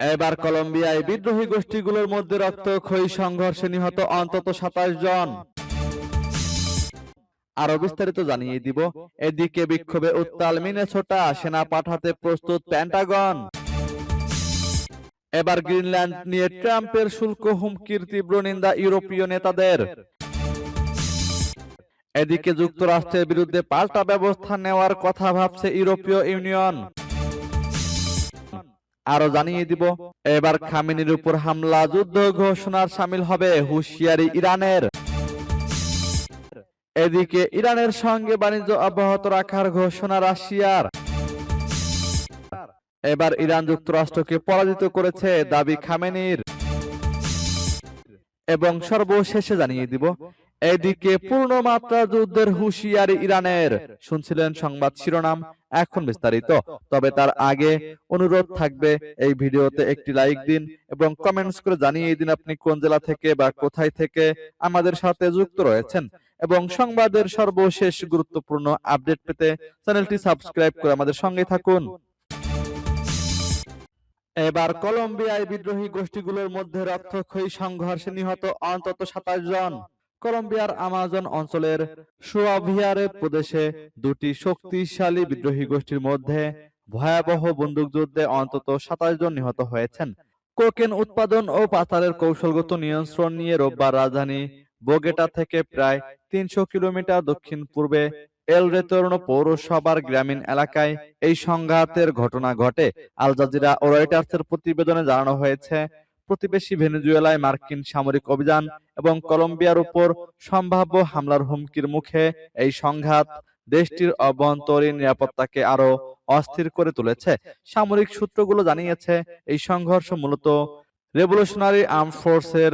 এবার কলম্বিয়ায় বিদ্রোহী গোষ্ঠীগুলোর মধ্যে রক্তক্ষয়ী সংঘর্ষে নিহত অন্তত সাতাশ জন। আরও বিস্তারিত জানিয়ে দিব। এদিকে বিক্ষোভে উত্তাল মিনেছোটা সেনা পাঠাতে প্রস্তুত প্যান্টাগন এবার গ্রিনল্যান্ড নিয়ে ট্রাম্পের শুল্ক হুমকির তীব্র নিন্দা ইউরোপীয় নেতাদের। এদিকে যুক্তরাষ্ট্রের বিরুদ্ধে পাল্টা ব্যবস্থা নেওয়ার কথা ভাবছে ইউরোপীয় ইউনিয়ন। আরও জানিয়ে দিব, এবার খামেনির উপর হামলা, যুদ্ধ ঘোষণার সামিল হবে হুঁশিয়ারি ইরানের। এদিকে ইরানের সঙ্গে বাণিজ্য অব্যাহত রাখার ঘোষণা রাশিয়ার। এবার ইরান যুক্তরাষ্ট্রকে পরাজিত করেছে দাবি খামেনির। এবং সর্বশেষে জানিয়ে দিব এদিকে পূর্ণমাত্রা যুদ্ধের হুঁশিয়ারি ইরানের। শুনছিলেন সংবাদ শিরোনাম এখন বিস্তারিত। তবে তার আগে অনুরোধ থাকবে এই ভিডিওতে একটি লাইক দিন এবং কমেন্টস করে জানিয়ে দিন আপনি কোন জেলা থেকে বা কোথায় থেকে আমাদের সাথে যুক্ত রয়েছেন। এবং সংবাদের সর্বশেষ গুরুত্বপূর্ণ আপডেট পেতে চ্যানেলটি সাবস্ক্রাইব করে আমাদের সঙ্গে থাকুন। এবার কলম্বিয়ায় বিদ্রোহী গোষ্ঠীগুলোর মধ্যে রক্তক্ষয়ী সংঘর্ষে নিহত অন্তত সাতাশ জন। কলম্বিয়ার আমাজন অঞ্চলের সুয়াভিয়ারে প্রদেশে দুটি শক্তিশালী বিদ্রোহী গোষ্ঠীর মধ্যে ভয়াবহ বন্দুকযুদ্ধে অন্তত সাতাশ জন নিহত হয়েছেন। কোকেন উৎপাদন ও পাচারের কৌশলগত নিয়ন্ত্রণ নিয়ে রোববার রাজধানী বোগেটা থেকে প্রায় তিনশো কিলোমিটার দক্ষিণ পূর্বে এল রেতর্ন পৌরসভার গ্রামীণ এলাকায় এই সংঘাতের ঘটনা ঘটে। আল জাজিরা ও রয়টার্সের প্রতিবেদনে জানানো হয়েছে প্রতিবেশী ভেনেজুয়েলায় মার্কিন সামরিক অভিযান এবং কলম্বিয়ার উপর সম্ভাব্য হামলার হুমকির মুখে এই সংঘাত দেশটির অভ্যন্তরীণ নিরাপত্তাকে আরও অস্থির করে তুলেছে। সামরিক সূত্রগুলো জানিয়েছে, এই সংঘর্ষ মূলত রেভলিউশনারি আর্ম ফোর্সের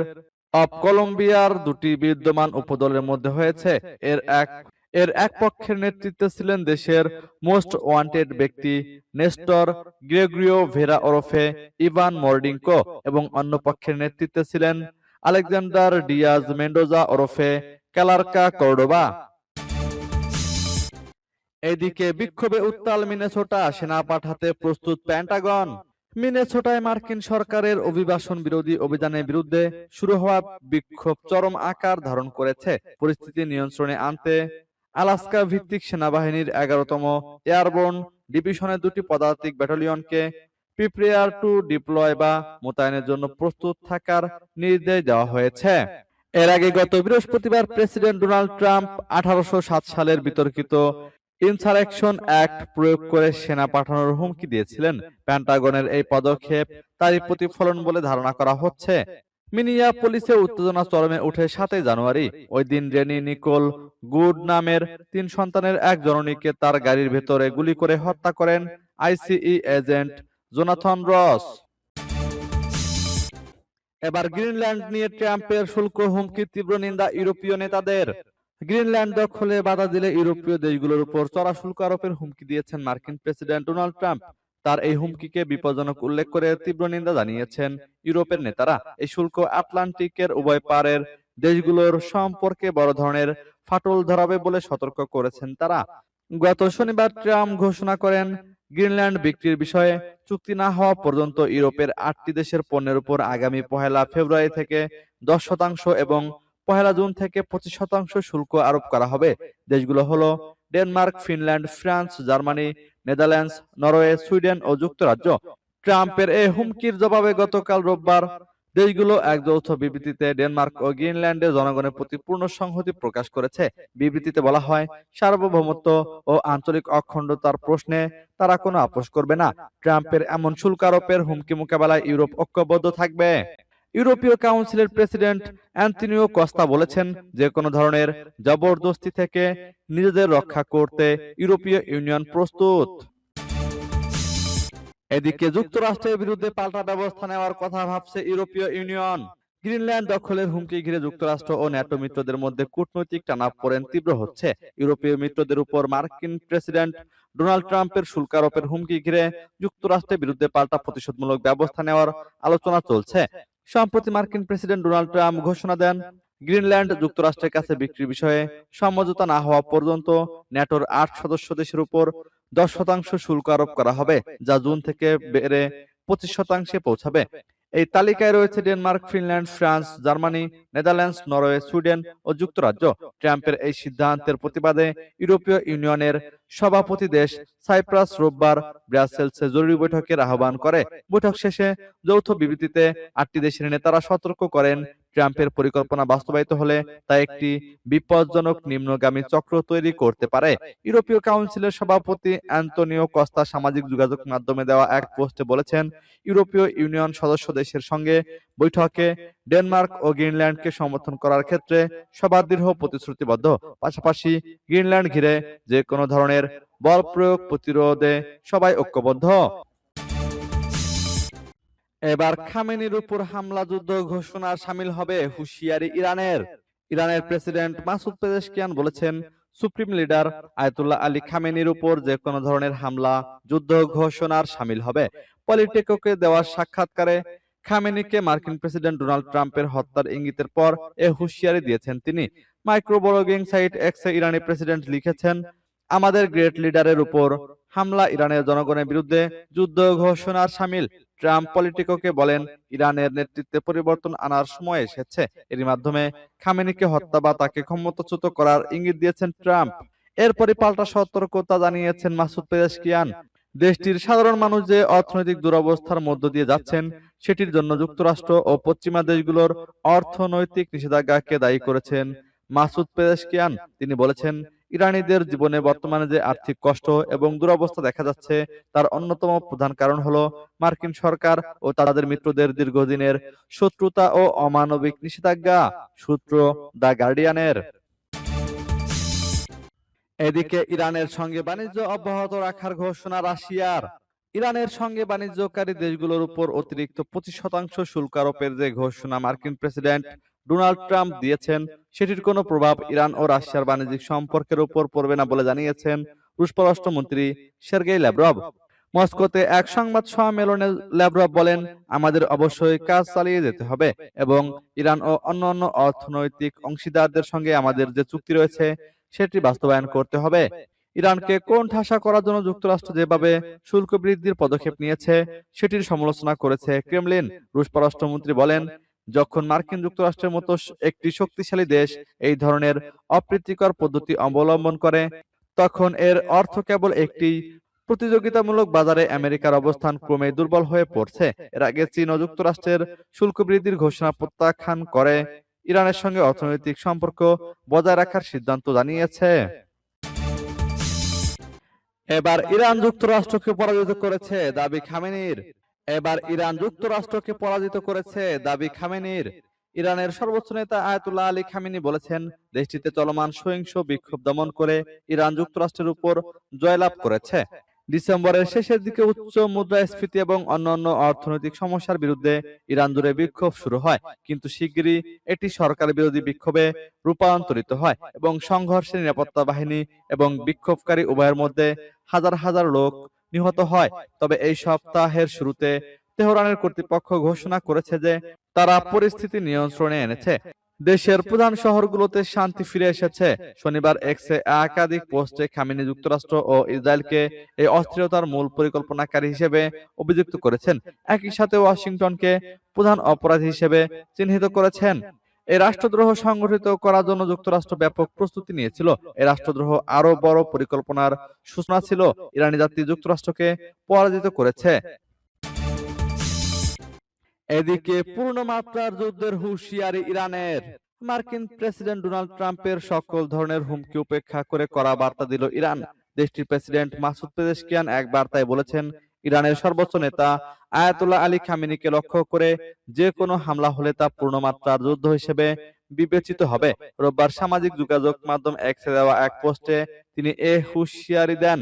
অব কলম্বিয়ার দুটি বিদ্যমান উপদলের মধ্যে হয়েছে। এর এক এর এক পক্ষের নেতৃত্বে ছিলেন দেশের মোস্ট ওয়ান্টেড ব্যক্তি নেস্টর গ্রেগরিও ভেরা ওরফে ইভান মর্ডিঙ্কো এবং অন্য পক্ষের নেতৃত্বে ছিলেন আলেকজান্ডার ডিয়াজ মেন্ডোজা ওরফে ক্যালার্কা কর্ডোবা। এদিকে বিক্ষোভে উত্তাল মিনেছোটা সেনা পাঠাতে প্রস্তুত প্যান্টাগন। মিনেছোটায় মার্কিন সরকারের অভিবাসন বিরোধী অভিযানের বিরুদ্ধে শুরু হওয়া বিক্ষোভ চরম আকার ধারণ করেছে। পরিস্থিতি নিয়ন্ত্রণে আনতে আলাস্কা ভিত্তিক সেনাবাহিনীর এগারোতম এয়ারবোর্ন ডিভিশনের দুটি পদাতিক ব্যাটালিয়নকে প্রিপেয়ার টু ডিপ্লয় বা মোতায়েনের জন্য প্রস্তুত থাকার নির্দেশ দেওয়া হয়েছে। এর আগে গত বৃহস্পতিবার প্রেসিডেন্ট ডোনাল্ড ট্রাম্প আঠারোশো সাত সালের বিতর্কিত ইনসারেকশন অ্যাক্ট প্রয়োগ করে সেনা পাঠানোর হুমকি দিয়েছিলেন। প্যান্টাগনের এই পদক্ষেপ তারই প্রতিফলন বলে ধারণা করা হচ্ছে। মিনিয়া পুলিশে উত্তেজনা চরমে উঠে সাতই জানুয়ারি। ওই দিন রেনি নিকোল গুড নামের তিন সন্তানের এক জননীকে তার গাড়ির ভেতরে গুলি করে হত্যা করেন আইসিই এজেন্ট জোনাথন রস। এবার গ্রিনল্যান্ড নিয়ে ট্রাম্পের শুল্ক হুমকির তীব্র নিন্দা ইউরোপীয় নেতাদের। গ্রিনল্যান্ড দখলে বাধা দিলে ইউরোপীয় দেশগুলোর উপর চড়া শুল্ক আরোপের হুমকি দিয়েছেন মার্কিন প্রেসিডেন্ট ডোনাল্ড ট্রাম্প। তার এই হুমকিকে বিপজ্জনক উল্লেখ করে তীব্র নিন্দা জানিয়েছেন ইউরোপের নেতারা। এই শুল্ক আটলান্টিকের উভয় পারের দেশগুলোর সম্পর্কে বড় ধরনের ফাটল ধরাবে বলে সতর্ক করেছেন তারা। গত শনিবার ট্রাম্প ঘোষণা করেন, গ্রিনল্যান্ড বিক্রির বিষয়ে চুক্তি না হওয়া পর্যন্ত ইউরোপের আটটি দেশের পণ্যের উপর আগামী পহেলা ফেব্রুয়ারি থেকে দশ শতাংশ এবং পহেলা জুন থেকে পঁচিশ শতাংশ শুল্ক আরোপ করা হবে। দেশগুলো হলো Denmark, Finland, France, Germany, Netherlands, Norway, Sweden ও যুক্তরাজ্য। ট্রাম্পের এই হুমকির জবাবে গতকাল রোববার দেশগুলো এক যৌথ বিবৃতিতে ডেনমার্ক ও গ্রিনল্যান্ডের জনগণের প্রতি পূর্ণ সংহতি প্রকাশ করেছে। বিবৃতিতে বলা হয়, সার্বভৌমত্ব ও আঞ্চলিক অখণ্ডতার প্রশ্নে তারা কোনো আপোষ করবে না। ট্রাম্পের এমন শুল্ক আরোপের হুমকি মোকাবেলায় ইউরোপ ঐক্যবদ্ধ থাকবে। ইউরোপীয় কাউন্সিলের প্রেসিডেন্ট অ্যান্টনিও কস্তা বলেছেন যে কোনো ধরনের জবরদস্তি থেকে নিজেদের রক্ষা করতে ইউরোপীয় ইউনিয়ন প্রস্তুত। এদিকে যুক্তরাষ্ট্রের বিরুদ্ধে পাল্টা ব্যবস্থা নেওয়ার কথা ভাবছে ইউরোপীয় ইউনিয়ন। গ্রিনল্যান্ড দখলের হুমকি ঘিরে যুক্তরাষ্ট্র ও ন্যাটো মিত্রদের মধ্যে কূটনৈতিক টানাপোড়েন তীব্র হচ্ছে। ইউরোপীয় মিত্রদের উপর মার্কিন প্রেসিডেন্ট ডোনাল্ড ট্রাম্পের শুল্ক আরোপের হুমকি ঘিরে যুক্তরাষ্ট্রের বিরুদ্ধে পাল্টা প্রতিশোধমূলক ব্যবস্থা নেওয়ার আলোচনা চলছে। সম্প্রতি মার্কিন প্রেসিডেন্ট ডোনাল্ড ট্রাম্প ঘোষণা দেন, গ্রিনল্যান্ড যুক্তরাষ্ট্রের কাছে বিক্রির বিষয়ে সমঝোতা না হওয়া পর্যন্ত ন্যাটোর আট সদস্য দেশের উপর দশ শতাংশ শুল্ক আরোপ করা হবে, যা জুন থেকে বেড়ে পঁচিশ শতাংশে পৌঁছাবে। এই তালিকায় রয়েছে Denmark, Finland, France, Germany, Netherlands, Norway, Sweden ও যুক্তরাজ্য। ট্রাম্পের এই সিদ্ধান্তের প্রতিবাদে ইউরোপীয় ইউনিয়নের সভাপতি দেশ সাইপ্রাস রোববার ব্রাসেলসে জরুরি বৈঠকের আহ্বান করে। বৈঠক শেষে যৌথ বিবৃতিতে আটটি দেশের নেতারা সতর্ক করেন ট্রাম্পের পরিকল্পনা বাস্তবায়িত হলে তা একটি বিপজ্জনক নিম্নগামী চক্র তৈরি করতে পারে। ইউরোপীয় কাউন্সিলের সভাপতি অ্যান্তনিও কস্তা সামাজিক যোগাযোগ মাধ্যমে দেওয়া এক পোস্টে বলেছেন, ইউরোপীয় ইউনিয়ন সদস্য দেশের সঙ্গে বৈঠকে ডেনমার্ক ও গ্রিনল্যান্ডকে সমর্থন করার ক্ষেত্রে সবার দৃঢ় প্রতিশ্রুতিবদ্ধ। পাশাপাশি গ্রিনল্যান্ড ঘিরে যে কোনো ধরনের বল প্রয়োগ প্রতিরোধে সবাই ঐক্যবদ্ধ। এবার খামেনির উপর হামলা যুদ্ধ ঘোষণা সামিল হবে হুঁশিয়ারি ইরানের। ইরানের প্রেসিডেন্ট মাসুদ পেজেশকিয়ান বলেছেন, সুপ্রিম লিডার আয়তুল্লাহ আলী খামেনির উপর যে কোনো ধরনের হামলা যুদ্ধ ঘোষণার সামিল হবে। পলিটেকোকে দেওয়া সাক্ষাৎকারে খামেনিকে মার্কিন প্রেসিডেন্ট ডোনাল্ড ট্রাম্পের হত্যার ইঙ্গিতের পর এ হুঁশিয়ারি দিয়েছেন তিনি। মাইক্রোব্লগিং সাইট এক্সে ইরানি প্রেসিডেন্ট লিখেছেন, আমাদের গ্রেট লিডারের উপর হামলা ইরানের জনগণের বিরুদ্ধে যুদ্ধ ঘোষণার সামিল। ট্রাম্প পলিটিকোকে বলেন, ইরানের নেতৃত্বে পরিবর্তন আনার সময় এসেছে। এর মাধ্যমে খামেনিকে হত্যা বা তাকে ক্ষমতাচ্যুত করার ইঙ্গিত দিয়েছেন ট্রাম্প। এরপরই পাল্টা সতর্কতা জানিয়েছেন মাসুদ পেরেশকিয়ান দেশটির সাধারণ মানুষ যে অর্থনৈতিক দুরবস্থার মধ্য দিয়ে যাচ্ছেন, সেটির জন্য যুক্তরাষ্ট্র ও পশ্চিমা দেশগুলোর অর্থনৈতিক নিষেধাজ্ঞাকে দায়ী করেছেন মাসুদ পেরেশকিয়ান তিনি বলেছেন ইরানিদের জীবনে বর্তমানে যে আর্থিক কষ্ট এবং দুরবস্থা দেখা যাচ্ছে, তার অন্যতম প্রধান কারণ হলো মার্কিন সরকার ও তাদের মিত্রদের দীর্ঘদিনের শত্রুতা ও অমানবিক নিষেধাজ্ঞা। সূত্র দ্য গার্ডিয়ানের। এদিকে ইরানের সঙ্গে বাণিজ্য অব্যাহত রাখার ঘোষণা রাশিয়ার। ইরানের সঙ্গে বাণিজ্যকারী দেশগুলোর উপর অতিরিক্ত পঁচিশ শতাংশ শুল্ক আরোপের যে ঘোষণা মার্কিন প্রেসিডেন্ট ডোনাল্ড ট্রাম্প দিয়েছেন, সেটির কোনো প্রভাব ইরান ও রাশিয়ার বাণিজ্যিক সম্পর্কের উপর পড়বে না বলে জানিয়েছেন রুশ পররাষ্ট্রমন্ত্রী সের্গেই ল্যাভরভ। মস্কোতে এক সংবাদ সম্মেলনে ল্যাভরভ বলেন, আমাদের অবশ্যই কাজ চালিয়ে যেতে হবে এবং ইরান ও অন্যান্য অর্থনৈতিক অংশীদারদের সঙ্গে আমাদের যে চুক্তি রয়েছে, সেটি বাস্তবায়ন করতে হবে। ইরানকে কোন ঠাসা করার জন্য যুক্তরাষ্ট্র যেভাবে শুল্ক বৃদ্ধির পদক্ষেপ নিয়েছে, সেটির সমালোচনা করেছে ক্রেমলিন। রুশ পররাষ্ট্রমন্ত্রী বলেন যখন মার্কিন যুক্তরাষ্ট্রের মতো একটি শক্তিশালী দেশ এই ধরনের অপ্রীতিকর পদ্ধতি অবলম্বন করে, তখন এর অর্থ কেবল একটি প্রতিযোগিতামূলক বাজারে আমেরিকার অবস্থান ক্রমে দুর্বল হয়ে পড়ছে। এর আগে চীন ও যুক্তরাষ্ট্রের শুল্ক বৃদ্ধির ঘোষণা প্রত্যাখ্যান করে, ইরানের সঙ্গে অর্থনৈতিক সম্পর্ক বজায় রাখার সিদ্ধান্ত জানিয়েছে। এবার ইরান যুক্তরাষ্ট্রকে পরাজিত করেছে দাবি খামেনির। এবার ইরান যুক্তরাষ্ট্রকে পরাজিত করেছে দাবি খামেনির। ইরানের সর্বোচ্চ নেতা আয়াতুল্লাহ আলী খামেনি বলেছেন, দেশটিতে চলমান সহিংস বিক্ষোভ দমন করে ইরান যুক্তরাষ্ট্রের উপর জয়লাভ করেছে। ডিসেম্বরের শেষের দিকে উচ্চ মুদ্রাস্ফীতি এবং অন্যান্য অর্থনৈতিক সমস্যার বিরুদ্ধে ইরান জুড়ে বিক্ষোভ শুরু হয়, কিন্তু শিগগিরই এটি সরকার বিরোধী বিক্ষোভে রূপান্তরিত হয় এবং সংঘর্ষে নিরাপত্তা বাহিনী এবং বিক্ষোভকারী উভয়ের মধ্যে হাজার হাজার লোক নিহত হয়। তবে এই সপ্তাহের শুরুতে তেহরানের কর্তৃপক্ষ ঘোষণা করেছে যে তারা পরিস্থিতি নিয়ন্ত্রণে এনেছে। দেশের প্রধান শহরগুলোতে শান্তি ফিরে এসেছে। শনিবার এক্সে একাধিক পোস্টে খামিনি যুক্তরাষ্ট্র ও ইসরায়েলকে এই অস্থিরতার মূল পরিকল্পনাকারী হিসেবে অভিযুক্ত করেছেন। একই সাথে ওয়াশিংটনকে প্রধান অপরাধী হিসেবে চিহ্নিত করেছেন। এই রাষ্ট্রদ্রোহ সংগঠিত করার জন্য যুক্তরাষ্ট্র ব্যাপক প্রস্তুতি নিয়েছিল। এই রাষ্ট্রদ্রোহ আরও বড় পরিকল্পনার সূচনা ছিল। ইরানি জাতি যুক্তরাষ্ট্রকে পরাজিত করেছে। এদিকে পূর্ণমাত্রার যুদ্ধের হুঁশিয়ারি ইরানের। মার্কিন প্রেসিডেন্ট ডোনাল্ড ট্রাম্পের সকল ধরনের হুমকি উপেক্ষা করে করা বার্তা দিল ইরান। দেশটির প্রেসিডেন্ট মাসুদ পেজেশকিয়ান এক বার্তায় বলেছেন ইরানের সর্বোচ্চ নেতা আয়াতুল্লাহ আলী খামিনীকে লক্ষ্য করে যে কোনো হামলা হলে তা পূর্ণমাত্রার যুদ্ধ হিসেবে বিবেচিত হবে। রোববার সামাজিক যোগাযোগ মাধ্যম এক্সে দেওয়া এক পোস্টে তিনি এ হুঁশিয়ারি দেন।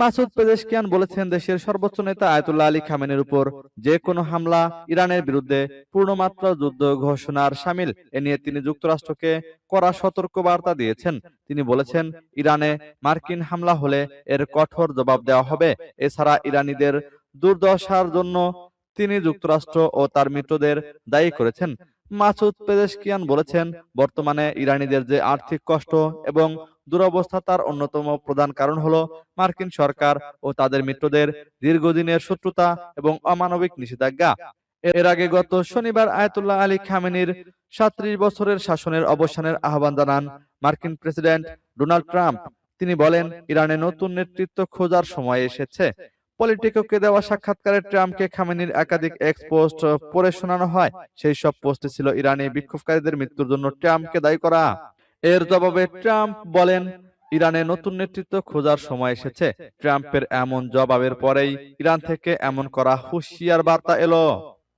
মাসুদ পেজেশকিয়ান বলেছেন, দেশের সর্বোচ্চ নেতা আয়াতুল্লাহ আলী খামেনের উপর যে কোনো হামলা ইরানের বিরুদ্ধে পূর্ণমাত্রা যুদ্ধ ঘোষণার সামিল। এ নিয়ে তিনি যুক্তরাষ্ট্রকে কড়া সতর্ক বার্তা দিয়েছেন। তিনি বলেছেন, ইরানে মার্কিন হামলা হলে এর কঠোর জবাব দেওয়া হবে। এছাড়া ইরানিদের দুর্দশার জন্য তিনি যুক্তরাষ্ট্র ও তার মিত্রদের দায়ী করেছেন। মাসুদ পেজেশকিয়ান বলেছেন, বর্তমানে ইরানিদের যে আর্থিক কষ্ট এবং দুরবস্থা তার অন্যতম প্রধান কারণ হলো মার্কিন সরকার ও তাদের মিত্রদের দীর্ঘদিনের শত্রুতা এবং অমানবিক নিষেধাজ্ঞা। এর আগে গত শনিবার আয়াতুল্লাহ আলী খামেনির সাত্রিশ বছরের শাসনের অবসানের আহ্বান জানান মার্কিন প্রেসিডেন্ট ডোনাল্ড ট্রাম্প। তিনি বলেন, ইরানে নতুন নেতৃত্ব খোঁজার সময় এসেছে। পলিটিকোকে দেওয়া সাক্ষাৎকারে ট্রাম্পকে খামেনির একাধিক এক্স পোস্ট পড়ে শোনানো হয়। সেই সব পোস্টে ছিল ইরানি বিক্ষোভকারীদের মৃত্যুর জন্য ট্রাম্পকে দায়ী করা। এর জবাবে ট্রাম্প বলেন, ইরানে নতুন নেতৃত্ব খোঁজার সময় এসেছে। ট্রাম্পের এমন জবাবের পরেই ইরান থেকে এমন করা হুঁশিয়ার বার্তা এলো।